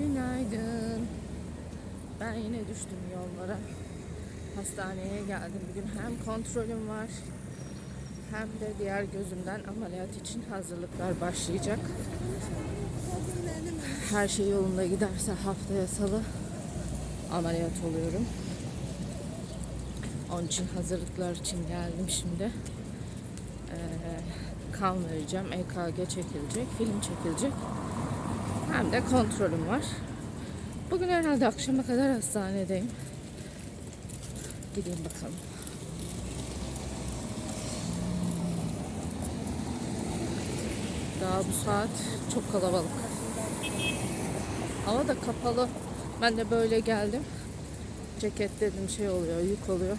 Günaydın. Ben yine düştüm yollara. Hastaneye geldim bugün. Hem kontrolüm var hem de diğer gözümden ameliyat için hazırlıklar başlayacak. Her şey yolunda giderse haftaya salı ameliyat oluyorum. Onun için hazırlıklar için geldim şimdi. Ee, kan vereceğim, EKG çekilecek, film çekilecek. Hem de kontrolüm var. Bugün herhalde akşama kadar hastanedeyim. Gideyim bakalım. Daha bu saat çok kalabalık. Hava da kapalı. Ben de böyle geldim. Ceket dedim şey oluyor, yük oluyor.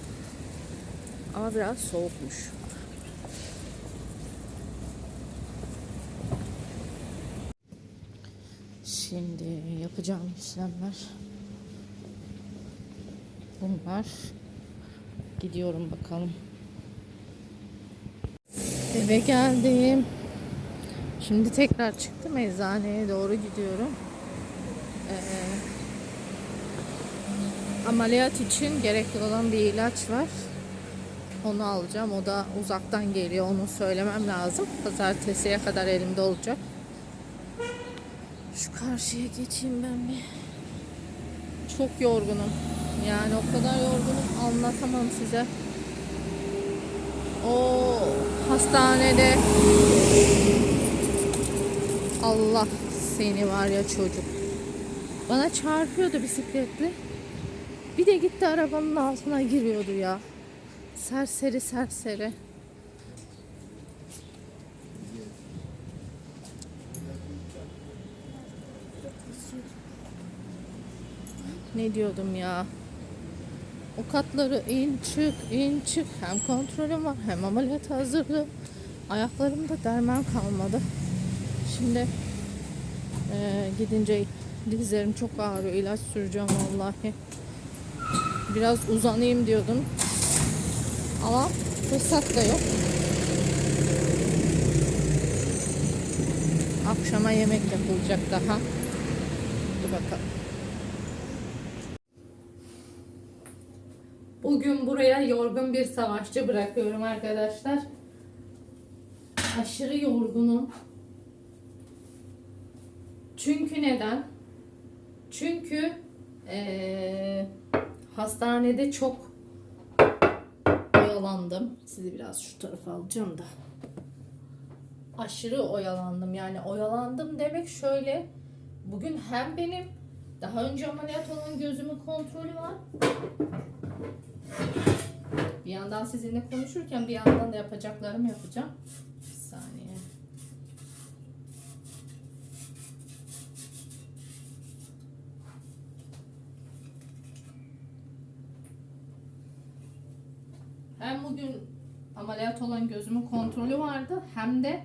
Ama biraz soğukmuş. Şimdi yapacağım işlemler bunlar. Gidiyorum bakalım. Eve geldim. Şimdi tekrar çıktım eczaneye doğru gidiyorum. Ee, ameliyat için gerekli olan bir ilaç var. Onu alacağım. O da uzaktan geliyor. Onu söylemem lazım. Pazartesiye kadar elimde olacak. Karşıya geçeyim ben bir. Çok yorgunum. Yani o kadar yorgunum anlatamam size. O hastanede Allah seni var ya çocuk. Bana çarpıyordu bisikletli. Bir de gitti arabanın altına giriyordu ya. Serseri serseri. Ne diyordum ya? O katları in çık in çık. Hem kontrolüm var hem ameliyat hazırlığı. Ayaklarımda derman kalmadı. Şimdi eee, gidince dizlerim çok ağrıyor. İlaç süreceğim vallahi. Biraz uzanayım diyordum. Ama fırsat da yok. Akşama yemek yapılacak daha. Dur bakalım. Bugün buraya yorgun bir savaşçı bırakıyorum arkadaşlar. Aşırı yorgunum. Çünkü neden? Çünkü eee, hastanede çok oyalandım. Sizi biraz şu tarafa alacağım da. Aşırı oyalandım. Yani oyalandım demek şöyle. Bugün hem benim daha önce ameliyat olan gözümün kontrolü var. Yandan sizinle konuşurken bir yandan da yapacaklarımı yapacağım. Bir saniye. Hem bugün ameliyat olan gözümün kontrolü vardı hem de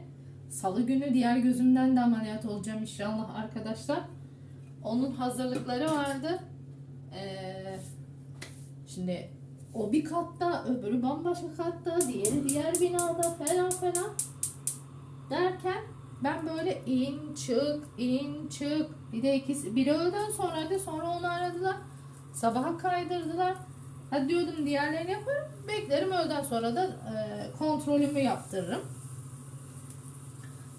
salı günü diğer gözümden de ameliyat olacağım inşallah arkadaşlar. Onun hazırlıkları vardı. Ee, şimdi o bir katta, öbürü bambaşka katta, diğeri diğer binada falan falan. Derken ben böyle in çık in çık. Bir de ikisi biri öğleden sonraydı sonra onu aradılar. Sabaha kaydırdılar. Hadi diyordum diğerlerini yaparım. Beklerim öğleden sonra da e, kontrolümü yaptırırım.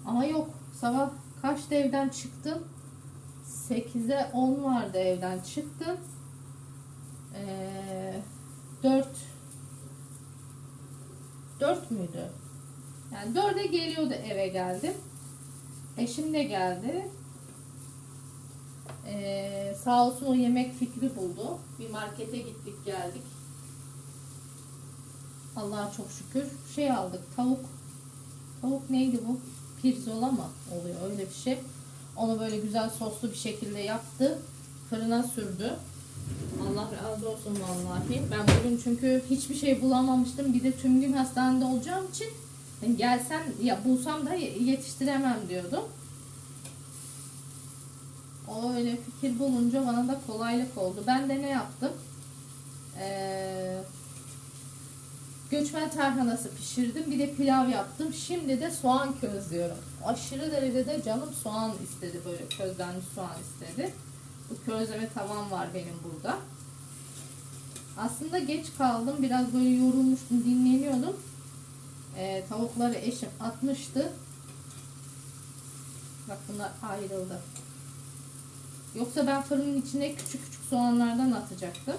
Ama yok sabah kaçta evden çıktım? 8'e 10 vardı evden çıktım. Ee, 4 4 müydü? Yani 4'e geliyordu eve geldim. Eşim de geldi. Ee, sağ olsun o yemek fikri buldu. Bir markete gittik geldik. Allah'a çok şükür. Şey aldık tavuk. Tavuk neydi bu? Pirzola mı oluyor öyle bir şey. Onu böyle güzel soslu bir şekilde yaptı. Fırına sürdü. Allah razı olsun vallahi. Ben bugün çünkü hiçbir şey bulamamıştım. Bir de tüm gün hastanede olacağım için gelsem ya bulsam da yetiştiremem diyordum. O öyle fikir bulunca bana da kolaylık oldu. Ben de ne yaptım? Ee, göçmen tarhanası pişirdim. Bir de pilav yaptım. Şimdi de soğan közlüyorum. Aşırı derecede canım soğan istedi. Böyle közlenmiş soğan istedi. Bu közleme tavam var benim burada. Aslında geç kaldım. Biraz böyle yorulmuştum, dinleniyordum. Ee, tavukları eşim atmıştı. Bak bunlar ayrıldı. Yoksa ben fırının içine küçük küçük soğanlardan atacaktım.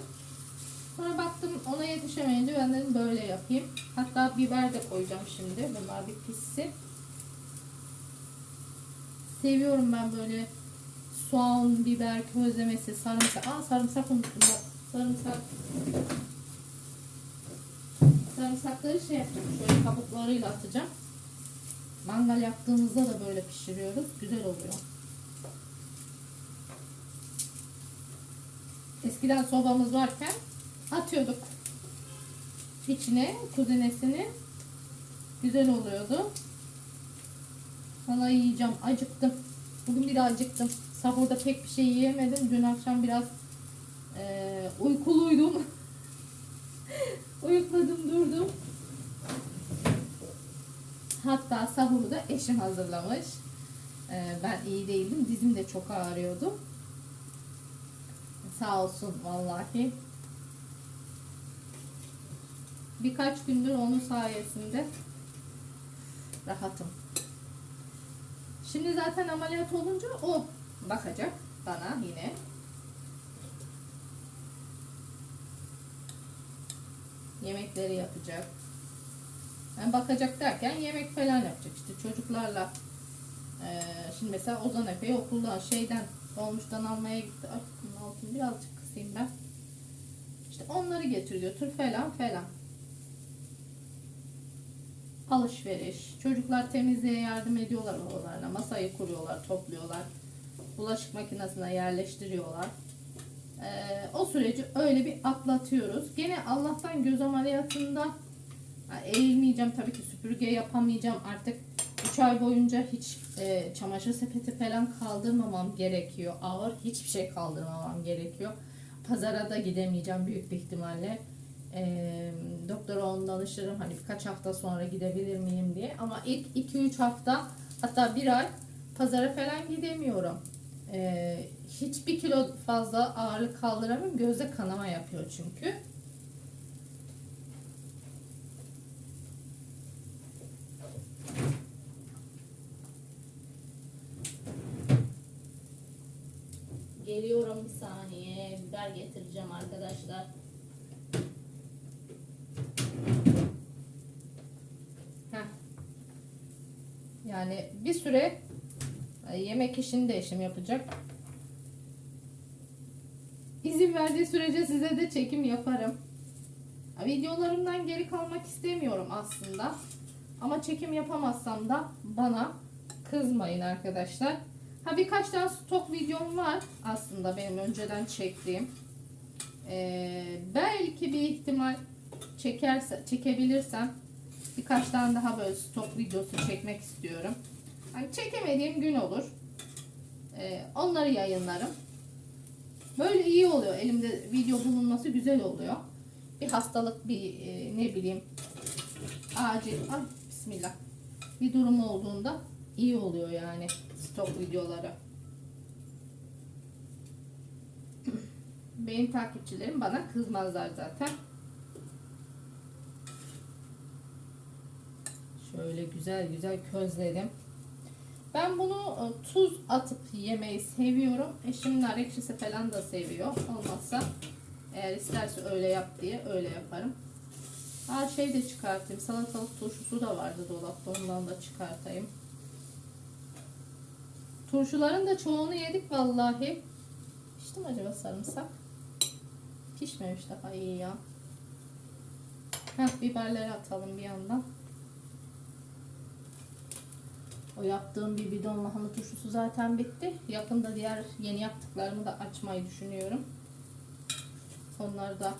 Sonra baktım ona yetişemeyince ben dedim böyle yapayım. Hatta biber de koyacağım şimdi. Bunlar bir pişsin. Seviyorum ben böyle soğan, biber, közlemesi, sarımsak. Aa sarımsak unuttum bak. Sarımsak. Sarımsakları şey yapacağım. Şöyle kabuklarıyla atacağım. Mangal yaptığımızda da böyle pişiriyoruz. Güzel oluyor. Eskiden sobamız varken atıyorduk içine kuzinesini. Güzel oluyordu. Sana yiyeceğim. Acıktım. Bugün bir de acıktım. Sahurda pek bir şey yiyemedim. Dün akşam biraz eee uykuluydum. Uyukladım durdum. Hatta sahuru da eşim hazırlamış. Eee, ben iyi değildim. Dizim de çok ağrıyordu. Sağ olsun vallahi. Birkaç gündür onun sayesinde rahatım. Şimdi zaten ameliyat olunca o bakacak bana yine. Yemekleri yapacak. Yani bakacak derken yemek falan yapacak işte çocuklarla. Ee, şimdi mesela Ozan Efe'yi okuldan şeyden dolmuştan almaya gitti. Bunun altını birazcık kısayım ben. İşte onları getiriyor tür falan falan. Alışveriş. Çocuklar temizliğe yardım ediyorlar odalarına. Masayı kuruyorlar, topluyorlar. Bulaşık makinesine yerleştiriyorlar. Ee, o süreci öyle bir atlatıyoruz. Gene Allah'tan göz ameliyatında eğilmeyeceğim tabii ki süpürge yapamayacağım artık 3 ay boyunca hiç e, çamaşır sepeti falan kaldırmamam gerekiyor. Ağır hiçbir şey kaldırmamam gerekiyor. Pazara da gidemeyeceğim büyük bir ihtimalle. E, doktora onu danışırım hani birkaç hafta sonra gidebilir miyim diye. Ama ilk 2-3 hafta hatta bir ay pazara falan gidemiyorum. E, hiçbir kilo fazla ağırlık kaldıramıyorum. Gözde kanama yapıyor çünkü. Geliyorum bir saniye. Biber getireceğim arkadaşlar. Heh. Yani bir süre yemek işini de eşim yapacak. İzin verdiği sürece size de çekim yaparım. Videolarımdan geri kalmak istemiyorum aslında. Ama çekim yapamazsam da bana kızmayın arkadaşlar. Ha birkaç tane stok videom var aslında benim önceden çektiğim. Ee, belki bir ihtimal çekerse çekebilirsem birkaç tane daha böyle stok videosu çekmek istiyorum. Hani çekemediğim gün olur. Ee, onları yayınlarım. Böyle iyi oluyor. Elimde video bulunması güzel oluyor. Bir hastalık, bir e, ne bileyim acil, ay bismillah. Bir durum olduğunda iyi oluyor yani stok videoları. Benim takipçilerim bana kızmazlar zaten. Şöyle güzel güzel közledim. Ben bunu e, tuz atıp yemeyi seviyorum. Eşim nar ekşisi falan da seviyor. Olmazsa eğer isterse öyle yap diye öyle yaparım. Ha şey de çıkartayım. Salatalık turşusu da vardı dolapta. Ondan da çıkartayım. Turşuların da çoğunu yedik vallahi. Pişti mi acaba sarımsak? Pişmemiş daha iyi ya. Heh, biberleri atalım bir yandan. O yaptığım bir bidon lahana turşusu zaten bitti. Yakında diğer yeni yaptıklarımı da açmayı düşünüyorum. Onları da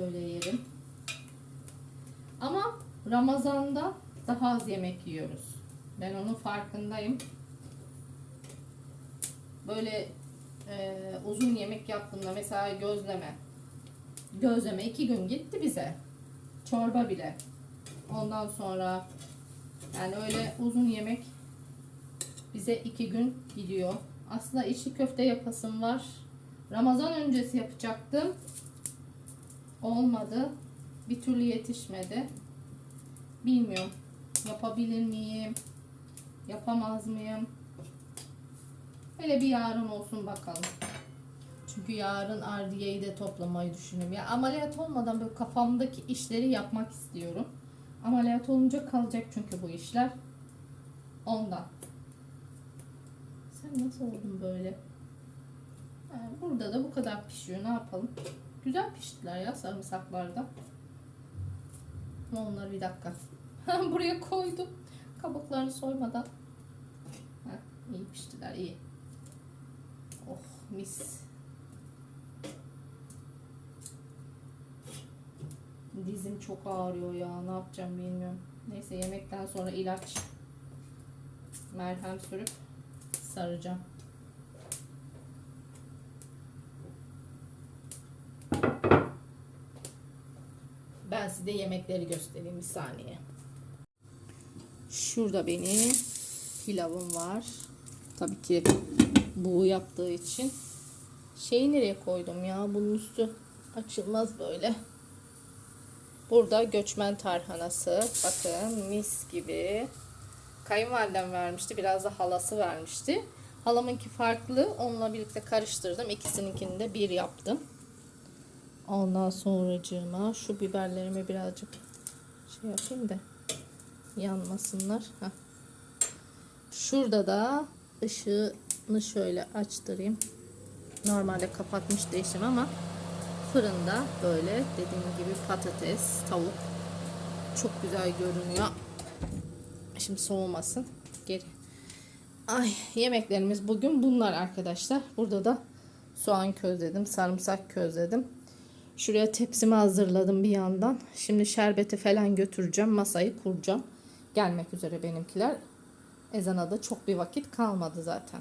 öyle yerim. Ama Ramazan'da daha az yemek yiyoruz. Ben onun farkındayım. Böyle e, uzun yemek yaptığımda mesela gözleme. Gözleme iki gün gitti bize. Çorba bile. Ondan sonra yani öyle uzun yemek bize iki gün gidiyor Aslında içli köfte yapasım var. Ramazan öncesi yapacaktım. Olmadı. Bir türlü yetişmedi. Bilmiyorum. Yapabilir miyim? Yapamaz mıyım? Hele bir yarın olsun bakalım. Çünkü yarın ardiyeyi de toplamayı düşünüyorum. Ya ameliyat olmadan böyle kafamdaki işleri yapmak istiyorum. Ameliyat olunca kalacak çünkü bu işler. Ondan. Sen nasıl oldun böyle? Ha, burada da bu kadar pişiyor. Ne yapalım? Güzel piştiler ya sarımsaklarda. Onları bir dakika. Buraya koydum. Kabuklarını soymadan. Heh, iyi piştiler iyi. Oh mis. Dizim çok ağrıyor ya. Ne yapacağım bilmiyorum. Neyse yemekten sonra ilaç merhem sürüp saracağım. Ben size yemekleri göstereyim bir saniye. Şurada benim pilavım var. Tabii ki bu yaptığı için. Şeyi nereye koydum ya? Bunun üstü açılmaz böyle. Burada göçmen tarhanası. Bakın mis gibi. Kayınvalidem vermişti. Biraz da halası vermişti. Halamınki farklı. Onunla birlikte karıştırdım. İkisininkini de bir yaptım. Ondan sonracığıma şu biberlerimi birazcık şey yapayım da yanmasınlar. Heh. Şurada da ışığını şöyle açtırayım. Normalde kapatmış değişim ama fırında böyle dediğim gibi patates, tavuk çok güzel görünüyor. Şimdi soğumasın. Geri. Ay yemeklerimiz bugün bunlar arkadaşlar. Burada da soğan közledim, sarımsak közledim. Şuraya tepsimi hazırladım bir yandan. Şimdi şerbeti falan götüreceğim. Masayı kuracağım. Gelmek üzere benimkiler. Ezana da çok bir vakit kalmadı zaten.